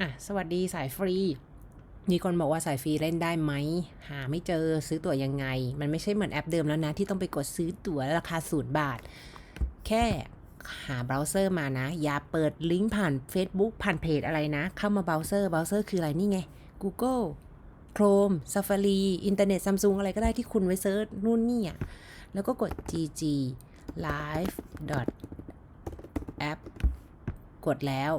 อะสวัสดีสายฟรี มีคนบอกว่าสายฟรีเล่นได้ไหม หาไม่เจอซื้อตั๋วยังไง มันไม่ใช่เหมือนแอปเดิมแล้วนะ ที่ต้องไปกดซื้อตั๋วราคาศูนย์บาท แค่หาเบราว์เซอร์มานะ อย่าเปิดลิงก์ผ่าน Facebook ผ่านเพจอะไรนะ เข้ามาเบราว์เซอร์เบราว์เซอร์คืออะไรนี่ไง Google Chrome Safari อินเทอร์เน็ตซัมซุงอะไรก็ได้ที่คุณไว้เซิร์ชนู่นนี่อะแล้วก็กด gg live app กดแล้ว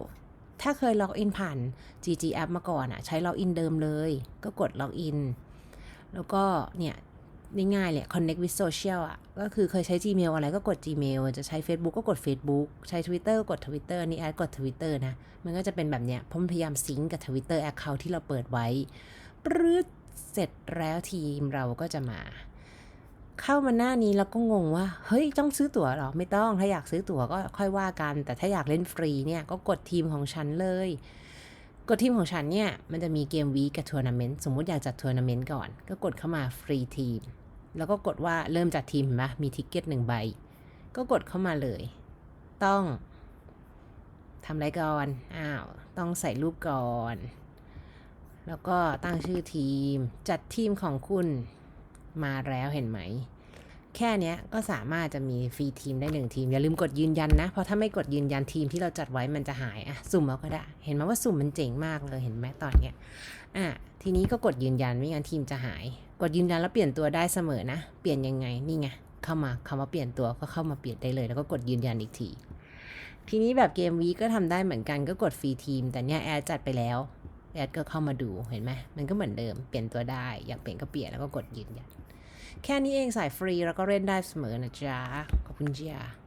ถ้าเคยล็อกอินผ่าน GG App มาก่อนอะใช้ล็อกอินเดิมเลย ก็กดล็อกอิน แล้วก็เนี่ยง่ายๆเลย connect with social อะ ก็คือเคยใช้ Gmail อะไรก็กด Gmail จะใช้ Facebook ก็กด Facebook ใช้ Twitter ก็กด Twitter นี่แอดกด Twitter นะ มันก็จะเป็นแบบเนี้ยเพราะมันพยายามซิงก์กับ Twitter Account ที่เราเปิดไว้ปรื๊ดเสร็จแล้วทีมเราก็จะมา เข้ามาหน้านี้แล้วก็งงว่า เฮ้ย ต้องซื้อตั๋วหรอ ไม่ต้อง ถ้าอยากซื้อตั๋วก็ค่อยว่ากัน แต่ถ้าอยากเล่นฟรีเนี่ย ก็กดทีมของฉันเลย กดทีมของฉันเนี่ย มันจะมีเกมวีกับทัวร์นาเมนต์ สมมุติอยากจัดทัวร์นาเมนต์ก่อน ก็กดเข้ามาฟรีทีม แล้วก็กดว่าเริ่มจัดทีมเห็นปะมีทิกเก็ตหนึ่งใบ ก็กดเข้ามาเลย ต้องทำอะไรก่อน อ้าว ต้องใส่รูปก่อน แล้วก็ตั้งชื่อทีม จัดทีมของคุณมาแล้วเห็นไหม แค่เนี้ยก็สามารถจะมีฟรีทีมได้หนึ่งทีม อย่าลืมกดยืนยันนะ เพราะถ้าไม่กดยืนยันทีมที่เราจัดไว้มันจะหายอะสุ่มเอาก็ได้ เห็นไหมว่าสุ่มมันเจ๋งมากเลยเห็นไหมตอนเนี้ยอะทีนี้ก็กดยืนยันไม่งั้นทีมจะหาย กดยืนยันแล้วเปลี่ยนตัวได้เสมอนะ เปลี่ยนยังไงนี่ไงเข้ามาคำว่าเปลี่ยนตัวก็เข้ามาเปลี่ยนได้เลย แล้วก็กดยืนยันอีกที ทีนี้แบบเกมวีก็ทำได้เหมือนกันก็กดฟรีทีม แต่เนี้ยแอดจัดไปแล้วแอดก็เข้ามาดูเห็นไหมมันก็เหมือนเดิมเปลี่ยนตัวได้ อยากเปลี่ยนก็เปลี่ยนแล้วก็กดยืนยัน แค่นี้เองสายฟรีแล้วก็เล่นได้เสมอนะจ๊ะ ขอบคุณจ้า